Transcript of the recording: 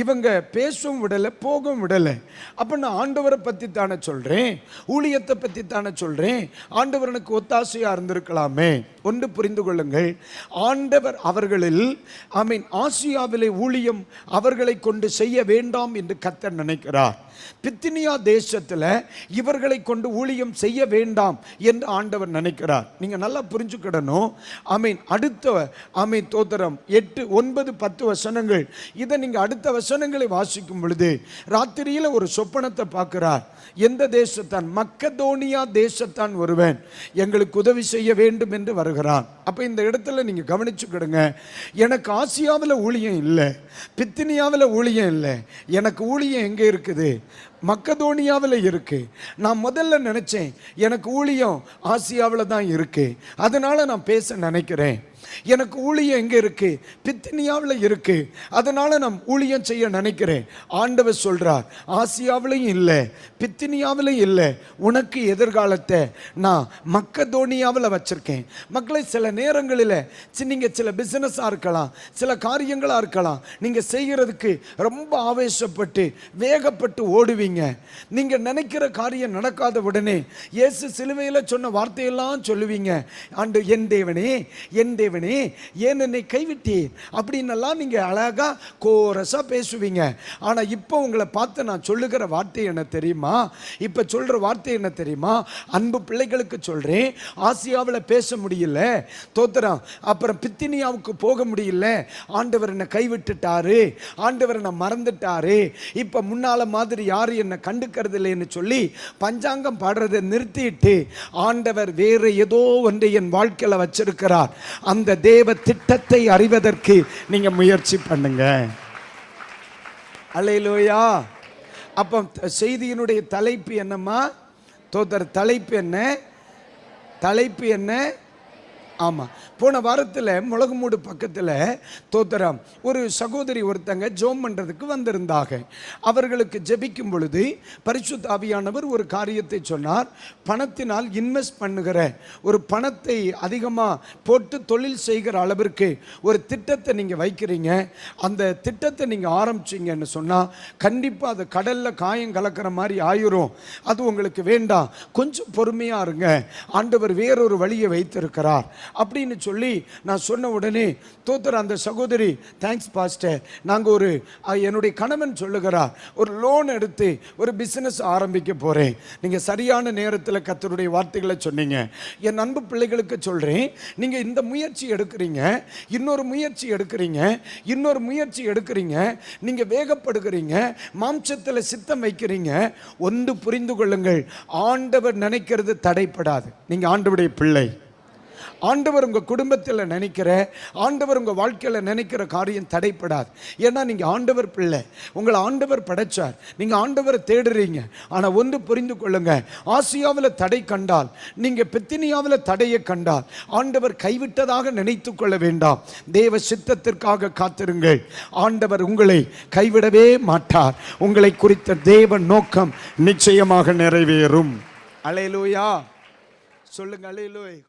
இவங்க பேசவும் விடலை போகவும் விடலை. அப்போ நான் ஆண்டவரை பற்றி தானே சொல்கிறேன் ஊழியத்தை பற்றி தானே சொல்கிறேன் ஆண்டவரனுக்கு ஒத்தாசையாக இருந்திருக்கலாமே. ஒன்று புரிந்து கொள்ளுங்கள் ஆண்டவர் அவர்களில் ஐ மீன் ஆசியாவிலே ஊழியம் அவர்களை கொண்டு செய்ய வேண்டாம் என்று கத்தர் நினைக்கிறார். பித்தினியா தேசத்தில் இவர்களை கொண்டு ஊழியம் செய்ய வேண்டாம் என்று ஆண்டவர் நினைக்கிறார். நீங்கள் நல்லா புரிஞ்சுக்கிடணும். ஐ மீன் அடுத்த ஐ மீன் தோத்திரம் எட்டு ஒன்பது பத்து வசனங்கள். இதை நீங்கள் அடுத்த வசனங்களை வாசிக்கும் பொழுது ராத்திரியில் ஒரு சொப்பனத்தை பார்க்கிறார். எந்த தேசத்தான்? மக்கதோனியா தேசத்தான் ஒருவன் எங்களுக்கு உதவி செய்ய வேண்டும் என்று வருகிறான். அப்போ இந்த இடத்துல நீங்கள் கவனிச்சுக்கிடுங்க எனக்கு ஆசியாவில் ஊழியம் இல்லை பித்தினியாவில் ஊழியம் இல்லை. எனக்கு ஊழியம் எங்கே இருக்குது? மக்கதோனியாவில் இருக்குது நான் முதல்ல நினச்சேன் எனக்கு ஊழியம் ஆசியாவில் தான் இருக்குது அதனால் நான் பேச நினைக்கிறேன். எனக்கு ஊழியம் எங்கே இருக்கு? பித்தினியாவில் இருக்கு. அதனால நான் ஊழியம் செய்ய நினைக்கிறேன். ஆண்டவர் சொல்றார் ஆசியாவிலையும் இல்லை பித்தினியாவிலையும் இல்லை. உனக்கு எதிர்காலத்தை நான் மக்கதோனியாவில் வச்சிருக்கேன். மக்களை சில நேரங்களில் நீங்கள் சில பிசினஸாக இருக்கலாம் சில காரியங்களாக இருக்கலாம். நீங்க செய்கிறதுக்கு ரொம்ப ஆவேசப்பட்டு வேகப்பட்டு ஓடுவீங்க. நீங்க நினைக்கிற காரியம் நடக்காத உடனே இயேசு சிலுவையில் சொன்ன வார்த்தையெல்லாம் சொல்லுவீங்க. ஆண்டு என் தேவனே என் தேவன் ஏன் என்னை கைவிட்டீர்? அப்படின்னெல்லாம் நீங்க அழகா கோரஸா பேசுவீங்க. ஆனா இப்போ உங்களை பார்த்து நான் சொல்லுகிற வார்த்தை என்ன தெரியுமா? இப்போ சொல்ற வார்த்தை என்ன தெரியுமா? அன்பு பிள்ளைகளுக்கு சொல்றேன். ஆசியாவில் பேச முடியல. தோத்திரம் அப்புறம் பித்தினியாவுக்கு போக முடியல. ஆண்டவர் என்னை கைவிட்டுட்டாரு. ஆண்டவர் என்னை மறந்துட்டாரு. இப்போ முன்னால மாதிரி யாரும் என்னை கண்டுக்கிறது இல்லைன்னு சொல்லி பஞ்சாங்கம் பாடுறதை நிறுத்திட்டு ஆண்டவர் வேறு ஏதோ ஒன்றை என் வாழ்க்கையில் வச்சிருக்கிறார். அந்த தேவ திட்டத்தை அறிவதற்கு நீங்க முயற்சி பண்ணுங்க. அலையிலோயா அப்போ செய்தியினுடைய தலைப்பு என்னம்மா? தோத்தர் தலைப்பு என்ன? தலைப்பு என்ன? ஆமாம் போன வாரத்தில் முளகுமூடு பக்கத்தில் தோத்தரம் ஒரு சகோதரி ஒருத்தங்க ஜோம் பண்ணுறதுக்கு வந்திருந்தாங்க. அவர்களுக்கு ஜெபிக்கும் பொழுது பரிசுத்த ஆவியானவர் ஒரு காரியத்தை சொன்னார். பணத்தினால் இன்வெஸ்ட் பண்ணுகிற ஒரு பணத்தை அதிகமாக போட்டு தொழில் செய்கிற அளவிற்கு ஒரு திட்டத்தை நீங்கள் வைக்கிறீங்க. அந்த திட்டத்தை நீங்கள் ஆரம்பிச்சீங்கன்னு சொன்னால் கண்டிப்பாக அது கடலில் காயம் கலக்கிற மாதிரி ஆயிரும். அது உங்களுக்கு வேண்டாம். கொஞ்சம் பொறுமையாக இருங்க. ஆண்டவர் வேறொரு வழியை வைத்திருக்கிறார். அப்படின்னு சொல்லி நான் சொன்ன உடனே தோத்தர் அந்த சகோதரி தேங்க்ஸ் பாஸ்டர் நாங்கள் ஒரு என்னுடைய கணவன் சொல்லுகிறார் ஒரு லோன் எடுத்து ஒரு பிஸ்னஸ் ஆரம்பிக்க போகிறேன் நீங்கள் சரியான நேரத்தில் கத்தருடைய வார்த்தைகளை சொன்னீங்க. என் அன்பு பிள்ளைகளுக்கு சொல்கிறேன் நீங்கள் இந்த முயற்சி எடுக்கிறீங்க இன்னொரு முயற்சி எடுக்கிறீங்க இன்னொரு முயற்சி எடுக்கிறீங்க நீங்கள் வேகப்படுகிறீங்க மாம்சத்தில் சித்தம் வைக்கிறீங்க ஒன்று புரிந்து கொள்ளுங்கள். ஆண்டவர் நினைக்கிறது தடைப்படாது. நீங்கள் ஆண்டவருடைய பிள்ளை. ஆண்டவர் உங்கள் குடும்பத்தில் நினைக்கிற ஆண்டவர் உங்கள் வாழ்க்கையில் நினைக்கிற காரியம் தடைப்படாது. ஏன்னா நீங்கள் ஆண்டவர் பிள்ளை. உங்களை ஆண்டவர் படைச்சார். நீங்கள் ஆண்டவரை தேடுறீங்க. ஆனால் ஒன்று புரிந்து கொள்ளுங்க. ஆசியாவில் தடை கண்டால் நீங்கள் பெத்தினியாவில் தடையை கண்டால் ஆண்டவர் கைவிட்டதாக நினைத்து கொள்ள வேண்டாம். தேவ சித்தத்திற்காக காத்திருங்கள். ஆண்டவர் உங்களை கைவிடவே மாட்டார். உங்களை குறித்த தேவ நோக்கம் நிச்சயமாக நிறைவேறும். அலையலூயா சொல்லுங்க அலையலூய்